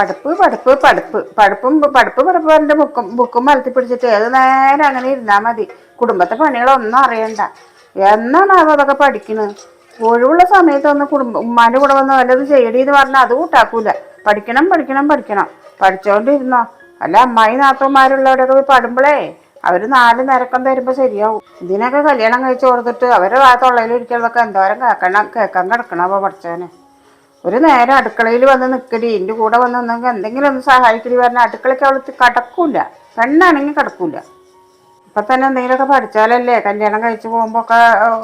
പഠിപ്പ് പടപ്പ് പഠിപ്പ് പഠിപ്പും പടപ്പ് പറഞ്ഞിട്ട് ബുക്കും ബുക്കും മലത്തി പിടിച്ചിട്ട് ഏത് നേരം അങ്ങനെ ഇരുന്നാൽ മതി. കുടുംബത്തെ പണികളൊന്നും അറിയണ്ട. എന്നാണ് അവ അതൊക്കെ പഠിക്കുന്നത് ഒഴിവുള്ള സമയത്തൊന്ന് കുടുംബ ഉമ്മാന്റെ കൂടെ വന്ന് വല്ലതും ചെയ്യടി എന്ന് പറഞ്ഞാൽ അത് കൂട്ടാക്കൂല. പഠിക്കണം പഠിക്കണം പഠിക്കണം. പഠിച്ചോണ്ടിരുന്നോ? അല്ല അമ്മായി നാത്തന്മാരുള്ളവരൊക്കെ പോയി പാടുമ്പോഴേ അവർ നാല് നിരക്കം തരുമ്പോൾ ശരിയാവും. ഇതിനൊക്കെ കല്യാണം കഴിച്ചു കൊടുത്തിട്ട് അവരെ ആ തൊള്ളയിൽ ഇരിക്കുന്നതൊക്കെ എന്തോരം കേൾക്കണം കേൾക്കാൻ കിടക്കണം അപ്പോൾ പഠിച്ചവനെ? ഒരു നേരം അടുക്കളയിൽ വന്ന് നിൽക്കടി എന്റെ കൂടെ വന്ന് നിന്നെങ്കിൽ എന്തെങ്കിലും ഒന്ന് സഹായിക്കടി പറഞ്ഞാൽ അടുക്കളയ്ക്ക് അവൾ കടക്കൂല. പെണ്ണാണെങ്കിൽ കടക്കൂല. ഇപ്പം തന്നെ എന്തെങ്കിലുമൊക്കെ പഠിച്ചാലല്ലേ കല്യാണം കഴിച്ചു പോകുമ്പോൾ ഒക്കെ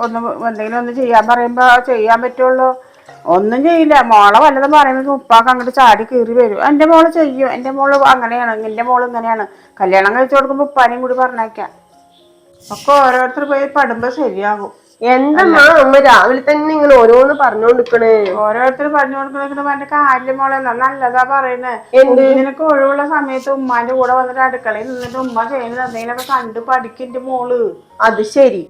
ഒന്ന് എന്തെങ്കിലും ഒന്ന് ചെയ്യാൻ പറയുമ്പോൾ ചെയ്യാൻ പറ്റുള്ളൂ. ഒന്നും ചെയ്യില്ല. മോളെ വല്ലതും പറയുമ്പോൾ ഉപ്പാക്ക് അങ്ങോട്ട് ചാടി കീറി വരും. എന്റെ മോൾ ചെയ്യും. എന്റെ മോൾ അങ്ങനെയാണ്. എന്റെ മോൾ ഇങ്ങനെയാണ്. കല്യാണം കഴിച്ചു കൊടുക്കുമ്പോൾ ഉപ്പാനെയും കൂടി പറഞ്ഞേക്കാം ഒക്കെ ഓരോരുത്തർ പോയി പടുമ്പോൾ ശരിയാകും. എന്തമ്മാ അമ്മ രാവിലെ തന്നെ ഇങ്ങനെ ഓരോന്ന് പറഞ്ഞോണ്ടിക്കണേ ഓരോരുത്തർ പറഞ്ഞു കൊടുക്കുന്ന എന്റെ കാര്യം മോളെ. നല്ലതാ പറയുന്നേ ഇങ്ങനൊക്കെ നിനക്ക് ഒഴിവുള്ള സമയത്ത് ഉമ്മാന്റെ കൂടെ വന്നിട്ട് അടുക്കളയിൽ നിന്നിട്ട് ഉമ്മ ചെയ്യുന്നത് എന്തെങ്കിലുമൊക്കെ കണ്ടു പഠിക്കിന്റെ മോൾ. അത് ശരി.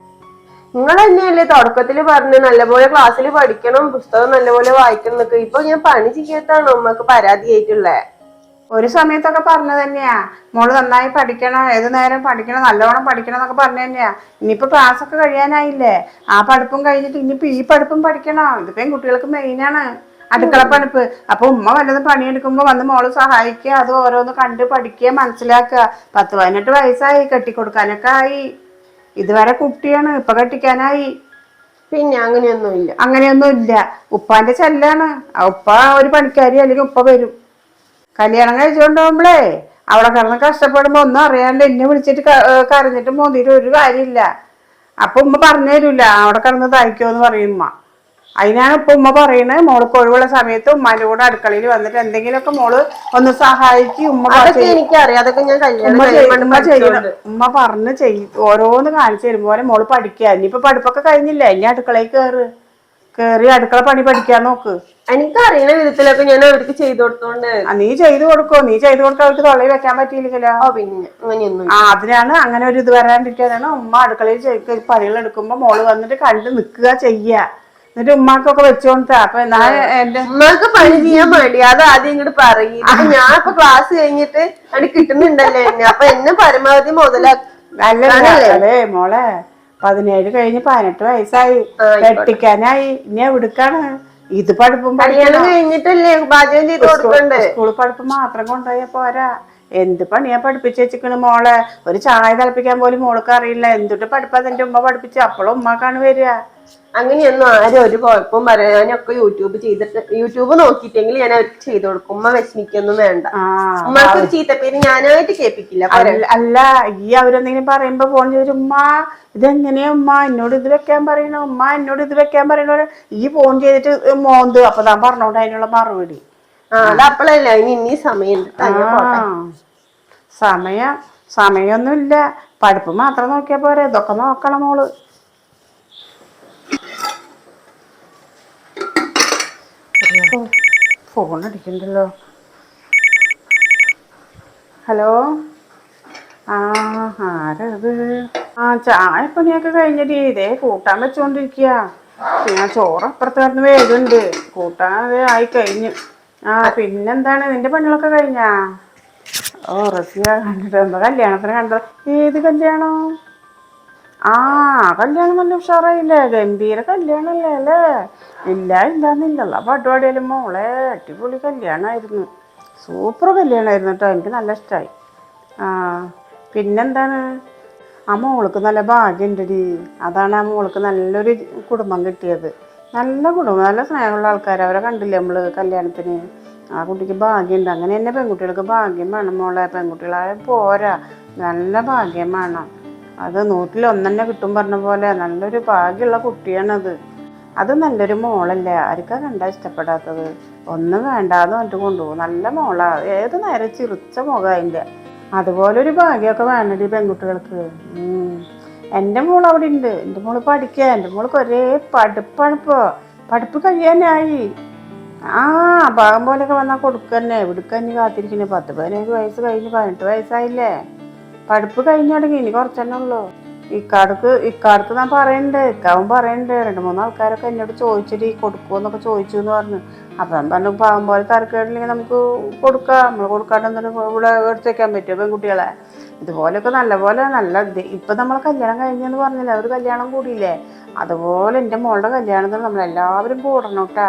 നിങ്ങൾ തന്നെയല്ലേ തുടക്കത്തിൽ പറഞ്ഞു നല്ലപോലെ ക്ലാസ്സിൽ പഠിക്കണം പുസ്തകം നല്ലപോലെ വായിക്കണം എന്നൊക്കെ. ഇപ്പൊ ഞാൻ പണി ചെയ്യാത്താണ് ഉമ്മക്ക് പരാതിയായിട്ടുള്ളേ? ഒരു സമയത്തൊക്കെ പറഞ്ഞു തന്നെയാ. മോൾ നന്നായി പഠിക്കണം ഏത് നേരം പഠിക്കണം നല്ലോണം പഠിക്കണം എന്നൊക്കെ പറഞ്ഞു തന്നെയാ. ഇനിയിപ്പോ ക്ലാസ് ഒക്കെ കഴിയാനായില്ലേ. ആ പഠിപ്പും കഴിഞ്ഞിട്ട് ഇനിയിപ്പോ ഈ പഠിപ്പും പഠിക്കണം. ഇതിപ്പോ കുട്ടികൾക്ക് മെയിൻ മെയിനാണ് അടുക്കള പഠിപ്പ് അപ്പൊ ഉമ്മ വല്ലതും പണിയെടുക്കുമ്പോ വന്ന് മോൾ സഹായിക്കുക അത് ഓരോന്ന് കണ്ട് പഠിക്കുക മനസ്സിലാക്കുക. പത്ത് പതിനെട്ട് വയസ്സായി കെട്ടിക്കൊടുക്കാനൊക്കെ ആയി. ഇതുവരെ കുട്ടിയാണ് ഇപ്പൊ കെട്ടിക്കാനായി. പിന്നെ അങ്ങനെയൊന്നും ഇല്ല അങ്ങനെയൊന്നും ഇല്ല ഉപ്പാന്റെ ചെല്ലാണ് ഉപ്പ ഒരു പണിക്കാരി അല്ലെങ്കിൽ ഉപ്പ വരും. കല്യാണം കഴിച്ചുകൊണ്ട് പോകുമ്പളേ അവിടെ കിടന്ന് കഷ്ടപ്പെടുമ്പോ ഒന്നും അറിയാണ്ട് എന്നെ വിളിച്ചിട്ട് കരഞ്ഞിട്ട് മോന്തിയിട്ട് ഒരു കാര്യമില്ല. അപ്പൊ ഉമ്മ പറഞ്ഞു തരൂല. അവിടെ കിടന്ന് തയ്ക്കോന്ന് പറയും ഉമ്മ. അതിനാണ് ഇപ്പൊ ഉമ്മ പറയുന്നത് മോൾക്ക് ഒഴിവുള്ള സമയത്ത് ഉമ്മാന്റെ കൂടെ അടുക്കളയിൽ വന്നിട്ട് എന്തെങ്കിലുമൊക്കെ മോൾ ഒന്ന് സഹായിച്ച് ഉമ്മ അതൊക്കെ എനിക്കറിയാം. അതൊക്കെ ഞാൻ ഉമ്മ ഉമ്മ ചെയ്യണം. ഉമ്മ പറഞ്ഞ് ചെയ്യും ഓരോന്ന് കാണിച്ചു തരുമ്പോലെ പോലെ മോൾ പഠിക്കുക ഇനിയിപ്പൊ പഠിപ്പൊക്കെ കഴിഞ്ഞില്ല? ഇനി അടുക്കളയിൽ കേറ്. കേറി അടുക്കള പണി പഠിക്കാൻ നോക്ക്. എനിക്കറിയണ വിധത്തിലൊക്കെ ഞാൻ അവർക്ക് ചെയ്തു കൊടുത്തോണ്ട് ആ, നീ ചെയ്തു കൊടുക്കോ. നീ ചെയ്തു കൊടുക്കാൻ അവർക്ക് തൊള്ളയിൽ വെക്കാൻ പറ്റിയില്ലല്ലോ ഓ പിന്നെ അങ്ങനെയൊന്നും ആ അതിനാണ് അങ്ങനെ ഒരു ഇത് വരാണ്ടിരിക്കാനാണ്. ഉമ്മ അടുക്കളയിൽ ചെയ്- പണികൾ എടുക്കുമ്പോ മോൾ വന്നിട്ട് കണ്ട് നിക്കുക ചെയ്യ. എന്നിട്ട് ഉമ്മാക്കൊക്കെ വെച്ചോണ്ട്. അപ്പൊ എന്നാ എന്റെ ഉമ്മക്ക് പണി ചെയ്യാൻ അത് ആദ്യം ഇങ്ങോട്ട് പറയും. ഞാൻ ഇപ്പൊ ക്ലാസ് കഴിഞ്ഞിട്ട് അവിടെ കിട്ടുന്നുണ്ടല്ലേ എന്നെ. അപ്പൊ എന്നെ പരമാവധി മുതലാക്കി അല്ലല്ല അതെ മോളെ. പതിനേഴ് കഴിഞ്ഞ് പതിനെട്ട് വയസ്സായി. കെട്ടിക്കാനായി ഇനി എവിടുക്കാണ്? ഇത് പഠിപ്പും കഴിഞ്ഞിട്ടല്ലേ പാചകം ചെയ്ത് കൊടുക്കണ്ടേ? സ്കൂൾ പഠിപ്പ് മാത്രം കൊണ്ടുപോയാ പോരാ. എന്ത് പണിയാ പഠിപ്പിച്ച് വെച്ചിക്കണ് മോളെ? ഒരു ചായ തിളപ്പിക്കാൻ പോലും മോൾക്ക് അറിയില്ല. എന്തുട്ട് പഠിപ്പ് എന്റെ ഉമ്മ പഠിപ്പിച്ച്? അപ്പോഴും ഉമ്മക്കാണ് വരിക. അങ്ങനെയൊന്നും ആരും ഒരു കുഴപ്പവും പറയാനൊക്കെ യൂട്യൂബ് ചെയ്തിട്ട് യൂട്യൂബ് നോക്കിയിട്ടെങ്കിൽ ഞാൻ അവർക്ക് ചെയ്തു കൊടുക്കും. ഉമ്മ വിഷമിക്കൊന്നും വേണ്ട. ഉമ്മക്ക് ഒരു പേര് ഞാനായിട്ട് കേൾപ്പിക്കില്ല. അല്ല- ഈ അവരെന്തെങ്കിലും പറയുമ്പോ ഫോൺ ചെയ്തിട്ട് ഉമ്മ ഇതെങ്ങനെയാ ഉമ്മ എന്നോട് ഇത് വെക്കാൻ പറയണ? ഉമ്മ എന്നോട് ഇത് വെക്കാൻ പറയണ? ഈ ഫോൺ ചെയ്തിട്ട് മോന്ത്. അപ്പൊ താൻ പറഞ്ഞോണ്ട് അതിനുള്ള മറുപടി. ആ അത് അപ്പളല്ല. അതിന് ഇനി സമയം സമയം സമയമൊന്നുമില്ല. പഠിപ്പ് മാത്രം നോക്കിയാ പോരെ. ഇതൊക്കെ നോക്കണം മോൾ. Phone അടിക്കണ്ടല്ലോ hello? ആ ആരത്? ആ ചായ പണിയൊക്കെ കഴിഞ്ഞടി. ഇതേ കൂട്ടാൻ വെച്ചോണ്ടിരിക്കുക ഞാൻ ചോറ് അപ്പുറത്ത് കിടന്ന് വേദുണ്ട് കൂട്ടാൻ അത് ആയി കഴിഞ്ഞു. ആ പിന്നെന്താണ്? നിന്റെ പണികളൊക്കെ കഴിഞ്ഞാ? ഓ റസിയ കണ്ടിട്ട് എന്താ കല്യാണത്തിന് കണ്ടത്. ഏത് കല്യാണം? ആ കല്യാണം നല്ല ഉഷാറായില്ലേ? ഗംഭീര കല്യാണല്ലേ അല്ലേ? ഇല്ല ഇല്ലാന്നില്ല. പരിപാടിയാലും മോളെ? അടിപൊളി കല്യാണമായിരുന്നു സൂപ്പർ കല്യാണമായിരുന്നു കേട്ടോ എനിക്ക് നല്ല ഇഷ്ടമായി ആ പിന്നെന്താണ്? ആ മോൾക്ക് നല്ല ഭാഗ്യമുണ്ടടി അതാണ് ആ മോൾക്ക് നല്ലൊരു കുടുംബം കിട്ടിയത്. നല്ല കുടുംബം നല്ല സ്നേഹമുള്ള ആൾക്കാർ അവരെ കണ്ടില്ലേ നമ്മൾ കല്യാണത്തിന്? ആ കുട്ടിക്ക് ഭാഗ്യമുണ്ട് അങ്ങനെ തന്നെ പെൺകുട്ടികൾക്ക് ഭാഗ്യം വേണം മോളെ. പെൺകുട്ടികളായ പോരാ. നല്ല ഭാഗ്യം വേണം. അത് നൂറ്റിൽ ഒന്നെന്നെ കിട്ടും പറഞ്ഞ പോലെ. നല്ലൊരു ഭാഗ്യമുള്ള കുട്ടിയാണത്. അത് നല്ലൊരു മോളല്ലേ. ആർക്കാ കണ്ടാ ഇഷ്ടപ്പെടാത്തത്? ഒന്നും വേണ്ടാന്ന് പറഞ്ഞിട്ട് കൊണ്ടുപോകും നല്ല മോളാ. ഏത് നേരം ചിറിച്ച മുഖം അതിന്റെ. അതുപോലെ ഒരു ഭാഗ്യമൊക്കെ വേണ്ടി പെൺകുട്ടികൾക്ക്. എന്റെ മോൾ അവിടെ ഉണ്ട്. എന്റെ മോൾ പഠിക്കുക എന്റെ മോൾക്ക് ഒരേ പഠിപ്പാണിപ്പോ പഠിപ്പ് കഴിയാനായി. ആ ഭാഗം പോലെയൊക്കെ വന്നാൽ കൊടുക്കന്നെ. ഇവിടുക്കന്നെ കാത്തിരിക്കുന്നത് പത്ത് പതിനേഴ് വയസ്സ് കഴിഞ്ഞ് പതിനെട്ട് വയസ്സായില്ലേ? പഠിപ്പ് കഴിഞ്ഞു തുടങ്ങി ഇനി കുറച്ചെന്നെ ഉള്ളൂ. ഇക്കാടക്ക് ഇക്കാടത്ത് ഞാൻ പറയണ്ട് ഇക്കാവും പറയണ്ട്. രണ്ട് മൂന്ന് ആൾക്കാരൊക്കെ എന്നോട് ചോദിച്ചിട്ട് ഈ കൊടുക്കുമോ എന്നൊക്കെ ചോദിച്ചു എന്ന് പറഞ്ഞു. അപ്പം ഞാൻ പറഞ്ഞു പാവം പോലെ തരക്കേടില്ലെങ്കിൽ നമുക്ക് കൊടുക്കാം. നമ്മൾ കൊടുക്കാണ്ട് എന്നിട്ട് ഇവിടെ എടുത്ത് വെക്കാൻ പറ്റുമോ പെൺകുട്ടികളെ? ഇതുപോലെയൊക്കെ നല്ലപോലെ നല്ല ഇപ്പം നമ്മൾ കല്യാണം കഴിഞ്ഞെന്ന് പറഞ്ഞില്ല ഒരു കല്യാണം കൂടിയില്ലേ? അതുപോലെ എന്റെ മോളുടെ കല്യാണത്തിന് നമ്മൾ എല്ലാവരും കൂടണം കേട്ടാ.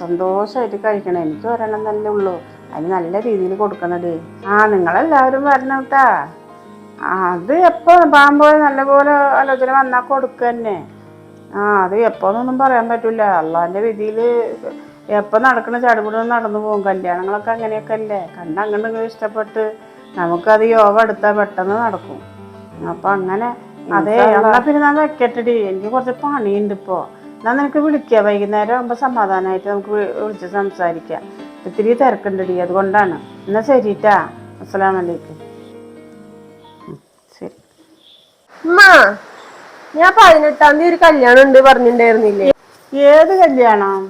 സന്തോഷമായിട്ട് കഴിക്കണം. എനിക്ക് ഒരെണ്ണം തന്നെ ഉള്ളൂ. അതിന് നല്ല രീതിയിൽ കൊടുക്കണത്. ആ നിങ്ങളെല്ലാവരും വരണം കേട്ടാ. അത് എപ്പോ പാകുമ്പോൾ നല്ലപോലെ ആലോചന വന്നാ കൊടുക്കുക തന്നെ. ആ അത് എപ്പോന്നൊന്നും പറയാൻ പറ്റില്ല അള്ളാന്റെ വിധിയിൽ എപ്പോൾ നടക്കണ ചടുപിടും നടന്നു പോകും. കല്യാണങ്ങളൊക്കെ അങ്ങനെയൊക്കെ അല്ലേ കണ്ട് അങ്ങോട്ട് ഇഷ്ടപ്പെട്ട് നമുക്കത് യോഗ എടുത്താൽ പെട്ടെന്ന് നടക്കും. അപ്പൊ അങ്ങനെ അതെ എന്നാ പിന്നെ ഞാൻ വെക്കട്ടെടി. എനിക്ക് കുറച്ച് പണിയുണ്ട് ഇപ്പോ. എന്നാ നിനക്ക് വിളിക്കാം. വൈകുന്നേരം ആകുമ്പോൾ സമാധാനമായിട്ട് നമുക്ക് വിളിച്ച് സംസാരിക്കാം. ഇത്തിരി തിരക്കുണ്ടടി. അതുകൊണ്ടാണ്. എന്നാ ശരിട്ടാ. അസ്സലാം വലൈക്കും ഞാൻ പതിനെട്ടാം തീയതി ഒരു കല്യാണം ഉണ്ട് പറഞ്ഞിട്ടുണ്ടായിരുന്നില്ലേ? ഏത് കല്യാണം?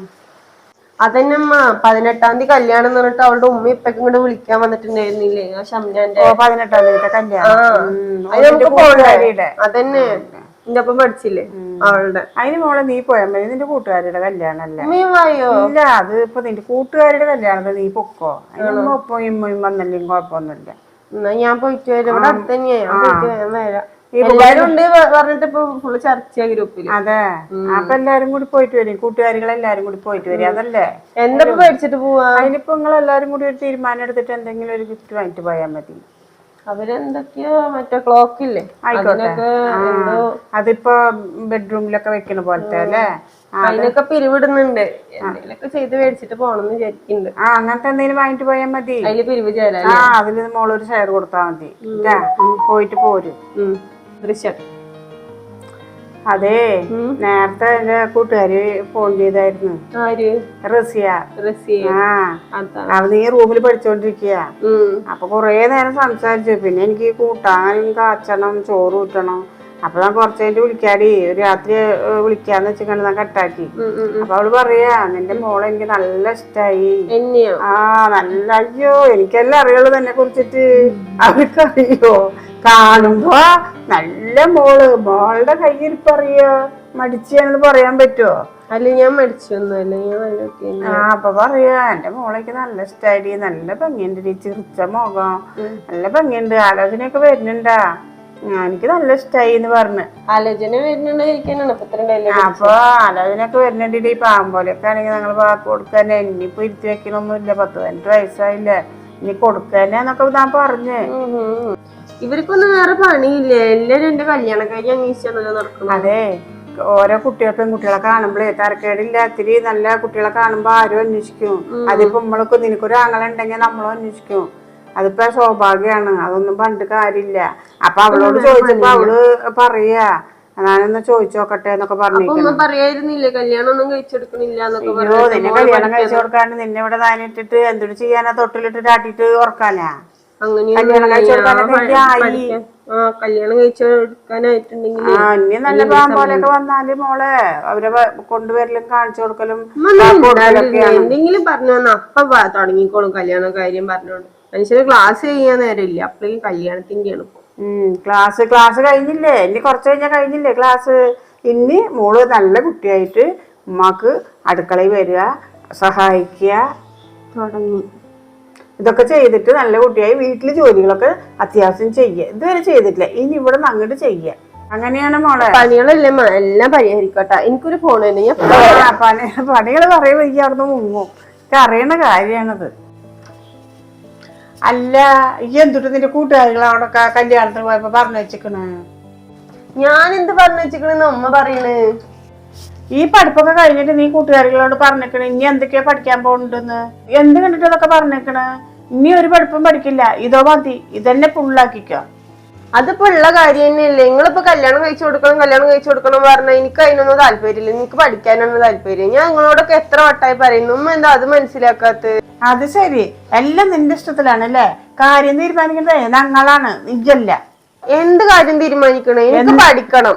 അതന്നെ അമ്മ പതിനെട്ടാം തീയതി കല്യാണം എന്ന് പറഞ്ഞിട്ട് അവളുടെ ഉമ്മ ഇപ്പൊക്കെ ഇങ്ങോട്ട് വിളിക്കാൻ വന്നിട്ടുണ്ടായിരുന്നില്ലേ? ആ ഷംനാന്റെ പതിനെട്ടാം തീയതി കല്യാണം. അതന്നെ എന്റെ ഒപ്പം പഠിച്ചില്ലേ? അവളുടെ. അതിന് മോളെ നീ പോയാൽ മതി. നിന്റെ കൂട്ടുകാരിയുടെ കല്യാണല്ലേ? ഇല്ല അത് ഇപ്പൊ നിന്റെ കൂട്ടുകാരുടെ കല്യാണം നീ പൊക്കോ? ഒപ്പം ഇമ്മയും വന്നല്ലേ കുഴപ്പമൊന്നുമില്ല. എന്നാ ഞാൻ പോയിട്ട് വരാം. ഇവിടെ അടുത്ത് തന്നെയാ. ഞാൻ പോയിട്ട് വരാം. എല്ലാരും ഉണ്ട് പറഞ്ഞിട്ട് ഇപ്പൊ ഫുള്ള് ചർച്ചയാ ഗ്രൂപ്പിൽ അതെ. അപ്പൊ എല്ലാരും കൂടി പോയിട്ട് വരും. കൂട്ടുകാരികളെല്ലാരും കൂടി പോയിട്ട് വരും. അതല്ലേ? എന്താ മേടിച്ചിട്ട് പോവാ? അതിനിപ്പോ നിങ്ങൾ എല്ലാരും കൂടി ഒരു തീരുമാനം എടുത്തിട്ട് എന്തെങ്കിലും ഒരു ഗിഫ്റ്റ് വാങ്ങിട്ട് പോയാൽ മതി. അവരെന്തൊക്കെയോ മറ്റേ ക്ലോക്ക് ഇല്ലേ? അതിനൊക്കെ അതിപ്പോ ബെഡ്റൂമിലൊക്കെ വെക്കണ പോലത്തെ അല്ലേ? അതിനൊക്കെ പിരിവിടുന്നുണ്ട്. എന്തെങ്കിലുമൊക്കെ ചെയ്ത് മേടിച്ചിട്ട് പോണെന്ന് വിചാരിക്കുന്നുണ്ട്. ആ അങ്ങനത്തെ എന്തെങ്കിലും വാങ്ങിട്ട് പോയാൽ മതി. അതിൽ പിരിവ് ചേരാ ആ അതിൽ മോളൊരു ഷെയർ കൊടുത്താ മതി. ട്ടാ. പോയിട്ട് പോരും. ദൃശ്യം. അതെ നേരത്തെ എന്റെ കൂട്ടുകാരി ഫോൺ ചെയ്തായിരുന്നു. റസിയ. അവ നീ റൂമിൽ പഠിച്ചോണ്ടിരിക്കുക അപ്പൊ കൊറേ നേരം സംസാരിച്ചു. പിന്നെ എനിക്ക് കൂട്ടാനും കാച്ചണം ചോറ് കൂട്ടണം. അപ്പൊ ഞാൻ കുറച്ച് കഴിഞ്ഞിട്ട് വിളിക്കാടി. ഒരു രാത്രി വിളിക്കാന്ന് വെച്ചിട്ട് ഞാൻ കട്ടാക്കി. അപ്പൊ അവൾ പറയാ നിന്റെ മോളെ എനിക്ക് നല്ല ഇഷ്ടായി. ആ നല്ല അയ്യോ എനിക്കെല്ലാം അറിയുള്ളൂ തന്നെ കുറിച്ചിട്ട് അവർക്കറിയോ? കാണുമ്പോ നല്ല മോൾ മോളുടെ കയ്യിൽ പറയോ? മടിച്ചു പറയാൻ പറ്റുമോ അല്ല ഞാൻ മടിച്ചൊന്നുമല്ല ഞാൻ ആ അപ്പൊ പറയാ. എന്റെ മോളേക്ക് നല്ല ഇഷ്ടായി നല്ല ഭംഗിയുണ്ട് ചിരിച്ച മുഖം. നല്ല ഭംഗിയുണ്ട്. ആലോചനയൊക്കെ വരുന്നുണ്ടാ. എനിക്ക് നല്ല ഇഷ്ടായി എന്ന് പറഞ്ഞു. ആലോചന വരുന്നുണ്ടായിരിക്കാനാണ് അപ്പൊ ആലോചന ഒക്കെ അപ്പൊ ആലോചനയൊക്കെ വരുന്നുണ്ട് ഈ പാമ്പോലെയൊക്കെ ആണെങ്കിൽ ഞങ്ങൾ വാക്ക് കൊടുക്കാനെ. ഇനിയിപ്പോ ഇരുത്തി വെക്കണമൊന്നുമില്ല പത്ത് പതിനെട്ട് വയസ്സായില്ലേ. ഇനി കൊടുക്കാനെന്നൊക്കെ ഞാൻ പറഞ്ഞ്. ഇവർക്കൊന്നും വേറെ പണിയില്ല. എല്ലാരും എന്റെ കല്യാണം കഴിഞ്ഞ് അന്വേഷിച്ചാണല്ലോ നടക്കുന്നത്. അതെ. ഓരോ കുട്ടികൾക്കും കുട്ടികളെ കാണുമ്പോഴേ തരക്കേടില്ല. ഇത്തിരി നല്ല കുട്ടികളെ കാണുമ്പോ ആരും അന്വേഷിക്കും. അതിപ്പോ നമ്മൾക്ക് നിനക്കൊരു ആങ്ങളുണ്ടെങ്കിൽ നമ്മളും അന്വേഷിക്കും. അതിപ്പോ സൗഭാഗ്യാണ് അതൊന്നും പണ്ട് കാര്യമില്ല. അപ്പൊ അവളോട് ചോദിച്ചപ്പോ അവൾ പറയാ. ഞാനൊന്ന് ചോദിച്ചു നോക്കട്ടെ എന്നൊക്കെ പറഞ്ഞു പറയായിരുന്നില്ലേ? കല്യാണം ഒന്നും കഴിച്ചെടുക്കണില്ല കല്യാണം കഴിച്ചു കൊടുക്കാണ്ട് നിന്നെ ഇവിടെ നാനിട്ടിട്ട് എന്തൊരു ചെയ്യാനാ? തൊട്ടിലിട്ട് ആട്ടിട്ട് ഉറക്കാനാ? കല്യാണം കഴിച്ചു കൊടുക്കാനൊക്കെ എനിക്ക് ആയി ആ കല്യാണം കഴിച്ചെടുക്കാനായിട്ടുണ്ടെങ്കിൽ ആ ഇനി നല്ല പാമ്പോലൊക്കെ വന്നാൽ മോളെ അവരെ കൊണ്ടുവരലും കാണിച്ചു കൊടുക്കലും എന്തെങ്കിലും പറഞ്ഞു വന്ന അപ്പൊ തുടങ്ങിക്കോളും കല്യാണ കാര്യം പറഞ്ഞോണ്ട്. മനുഷ്യന് ക്ലാസ് ചെയ്യാൻ നേരമില്ല. അപ്പോഴേക്കും കല്യാണത്തിന്റെയാണ് ക്ലാസ് ക്ലാസ് കഴിഞ്ഞില്ലേ? ഇനി കുറച്ച് കഴിഞ്ഞാൽ കഴിഞ്ഞില്ലേ ക്ലാസ് ഇനി മോൾ നല്ല കുട്ടിയായിട്ട് ഉമ്മാക്ക് അടുക്കളയിൽ വരിക സഹായിക്കുക. തുടങ്ങി. ഇതൊക്കെ ചെയ്തിട്ട് നല്ല കുട്ടിയായി വീട്ടിൽ ജോലികളൊക്കെ അത്യാവശ്യം ചെയ്യുക ഇതുവരെ ചെയ്തിട്ടില്ല. ഇനി ഇവിടെ നിന്ന് അങ്ങോട്ട് ചെയ്യുക അങ്ങനെയാണ് മോളെ. പണികളല്ലേ എല്ലാം പരിഹരിക്കട്ടെ. എനിക്കൊരു ഫോൺ തന്നെ. ഞാൻ പണി പണികൾ പറയും എനിക്ക് അവിടുന്ന് മുങ്ങും. എനിക്ക് അറിയണ കാര്യമാണത്. അല്ല ഈ എന്തുട്ട് നിന്റെ കൂട്ടുകാരികൾ അവിടെ കല്യാണത്തിന് പോയപ്പോ പറഞ്ഞു വെച്ചിക്കണേ? ഞാൻ എന്ത് പറഞ്ഞു വെച്ചിക്കണെന്ന് അമ്മ പറയണ്. ഈ പഠിപ്പൊക്കെ കഴിഞ്ഞിട്ട് നീ കൂട്ടുകാരികളോട് പറഞ്ഞേക്കണേ. ഇനി എന്തൊക്കെയാ പഠിക്കാൻ പോകുന്നുണ്ടെന്ന് എന്ത് കണ്ടിട്ട് അതൊക്കെ പറഞ്ഞേക്കണ്? ഇനി ഒരു പഠിപ്പും പഠിക്കില്ല. ഇതോ മതി. ഇതന്നെ ഫുള്ളാക്കിക്കോ അതിപ്പോ ഉള്ള കാര്യം തന്നെയല്ലേ. നിങ്ങളിപ്പോ കല്യാണം കഴിച്ചു കൊടുക്കണം കല്യാണം കഴിച്ചു കൊടുക്കണം പറഞ്ഞാൽ എനിക്ക് അതിനൊന്നും താല്പര്യമില്ല. എനിക്ക് പഠിക്കാനൊന്നും താല്പര്യം ഞാൻ നിങ്ങളോടൊക്കെ എത്ര വട്ടായി പറയുന്നു. ഉമ്മ എന്താ അത് മനസ്സിലാക്കാത്ത അത് ശരി. എല്ലാം നിന്റെ ഇഷ്ടത്തിലാണ് അല്ലേ? കാര്യം തീരുമാനിക്കുന്നത് ഞങ്ങളാണ്. നിജല്ല എന്ത് കാര്യം തീരുമാനിക്കണേ? എനിക്ക് പഠിക്കണം.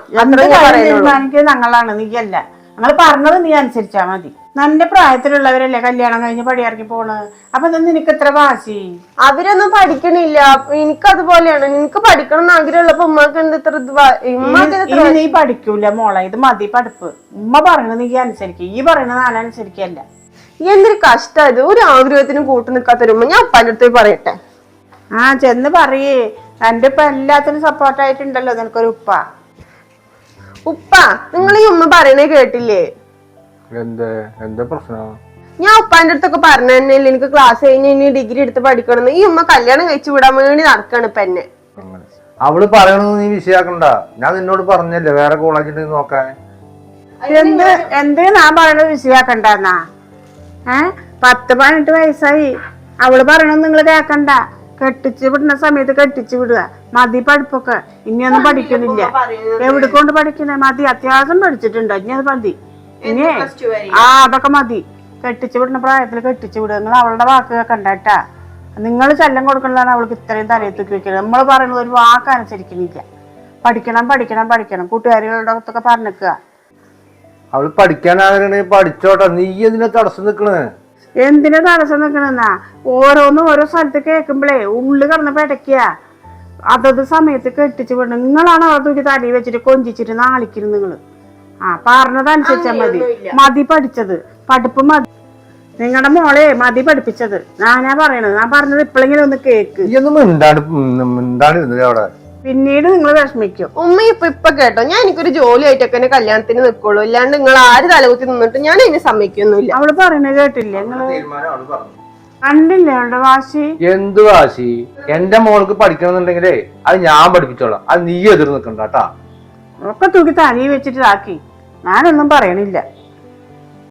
തീരുമാനിക്കുന്നത് ഞങ്ങളാണ്. നീയല്ല. ഞങ്ങൾ പറഞ്ഞത് നീ അനുസരിച്ചാ മതി. നല്ല പ്രായത്തിലുള്ളവരല്ലേ കല്യാണം കഴിഞ്ഞ് പടിയിറങ്ങി പോണത്? അപ്പൊ ഇത് നിനക്ക് എത്ര വാശി? അവരൊന്നും പഠിക്കണില്ല. എനിക്ക് അതുപോലെയാണ് നിനക്ക് പഠിക്കണം എന്ന് ആഗ്രഹമുള്ളപ്പോ ഉമ്മക്ക് എന്ത് ഇത്ര ഇത് വാ- ഉമ്മക്ക് ഇത് ഇനി നീ പഠിക്കൂല മോളെ. ഇത് മതി പഠിപ്പ്. ഉമ്മ പറയണത് നീ അനുസരിക്കും. ഈ പറയണത് ഈ എന്തൊരു കഷ്ടം ഇത്. ഒരു ആഗ്രഹത്തിനും കൂട്ടു നിൽക്കാത്തൊരുമ്മ ഞാൻ ഉപ്പാന്റെ അടുത്ത് പോയി പറയട്ടെ. ആ ചെന്ന് പറയേ. എന്റെ ഇപ്പൊ എല്ലാത്തിനും സപ്പോർട്ടായിട്ടുണ്ടല്ലോ നിനക്കൊരു ഉപ്പ. ഉപ്പ നിങ്ങൾ ഈ ഉമ്മ പറയണേ കേട്ടില്ലേ? എന്ത്? എന്താ പ്രശ്നം? ഞാൻ ഉപ്പാന്റെ അടുത്തൊക്കെ പറഞ്ഞു തന്നെ എനിക്ക് ക്ലാസ് കഴിഞ്ഞ് ഇനി ഡിഗ്രി എടുത്ത് പഠിക്കണം ഈ ഉമ്മ കല്യാണം കഴിച്ചു വിടാൻ വേണ്ടി നടക്കാണ് ഇപ്പൊ എന്നെ. അവൾ പറയണത് നീ വിഷയാക്കണ്ട. ഞാൻ നിന്നോട് പറഞ്ഞല്ലേ വേറെ കോളേജിൽ നോക്കാൻ. എന്ത് എന്ത് ഞാൻ പറയണത് വിഷയാക്കണ്ടെന്നാ? ഏ? പത്ത് പതിനെട്ട് വയസ്സായി. അവൾ പറയണത് നിങ്ങൾ കേക്കണ്ട. കെട്ടിച്ച് വിടുന്ന സമയത്ത് കെട്ടിച്ച് വിടുക. മതി പഠിപ്പൊക്കെ. ഇനിയൊന്നും പഠിക്കുന്നില്ല. എവിടെ കൊണ്ട് പഠിക്കണേ മതി. അത്യാവശ്യം പഠിച്ചിട്ടുണ്ടോ. ഇനി അത് മതി. ഇനി ആ അതൊക്കെ മതി. കെട്ടിച്ചു വിടുന്ന പ്രായത്തിൽ കെട്ടിച്ചു വിടുക നിങ്ങൾ അവളുടെ വാക്ക് കണ്ടാട്ടാ നിങ്ങൾ ശല്യം കൊടുക്കുന്നതാണ് അവൾക്ക് ഇത്രയും തലയെത്തൂക്കി വെക്കുന്നത് നമ്മൾ പറയുന്നത് ഒരു വാക്ക് അനുസരിക്കുന്നില്ല. പഠിക്കണം പഠിക്കണം പഠിക്കണം. കൂട്ടുകാരികളുടെ അടുത്തൊക്കെ പറഞ്ഞിക്കുക. അവൾ പഠിക്കാൻ ആഗ്രഹം പഠിച്ചോട്ടെ. നീ എന്തിനാ തടസ്സം നിൽക്കണേ എന്തിനാ തടസ്സം നിൽക്കണെന്നാ ഓരോന്നും ഓരോ സ്ഥലത്ത് കേൾക്കുമ്പോഴേ ഉള്ളു കിടന്ന് പിടയ്ക്കുക. അതത് സമയത്ത് കെട്ടിച്ച് വിടണം നിങ്ങളാണ് അവിടെ തൂക്കി തലയിൽ വെച്ചിട്ട് കൊഞ്ചിച്ചിട്ട് നാളിക്കരുത് നിങ്ങൾ. ആ പറഞ്ഞതനുസരിച്ചാ മതി. മതി പഠിച്ചത്. പഠിപ്പ് മതി. നിങ്ങളുടെ മോളെ മതി പഠിപ്പിച്ചത്. ഞാനാ പറയണത്. ഞാൻ പറഞ്ഞത് ഇപ്പോഴെങ്കിലും ഒന്ന് കേക്ക്. പിന്നീട് നിങ്ങൾ വിഷമിക്കും. ഉമ്മ ഇപ്പൊ ഇപ്പൊ കേട്ടോ. ഞാൻ എനിക്കൊരു ജോലി ആയിട്ടൊക്കെ എന്നെ കല്യാണത്തിന് നിൽക്കുള്ളൂ ഇല്ലാണ്ട് നിങ്ങൾ ആര് തലകുത്തി നിന്നിട്ട് ഞാൻ ഇനി സമ്മതിക്കൊന്നുമില്ല. അവൾ പറയണത് കേട്ടില്ലേ? നിങ്ങൾ കണ്ടില്ലേ അവളുടെ വാശി? എന്ത് വാശി? എന്റെ മോൾക്ക് പഠിക്കണം എന്നുണ്ടെങ്കിലേ അത് ഞാൻ പഠിപ്പിച്ചോളാം. അത് നീ എതിർ നിക്കണ്ട കേട്ടാ. ഒക്കെ തൂക്കി തലയിൽ വെച്ചിട്ട് ആക്കി ഞാനൊന്നും പറയണില്ല.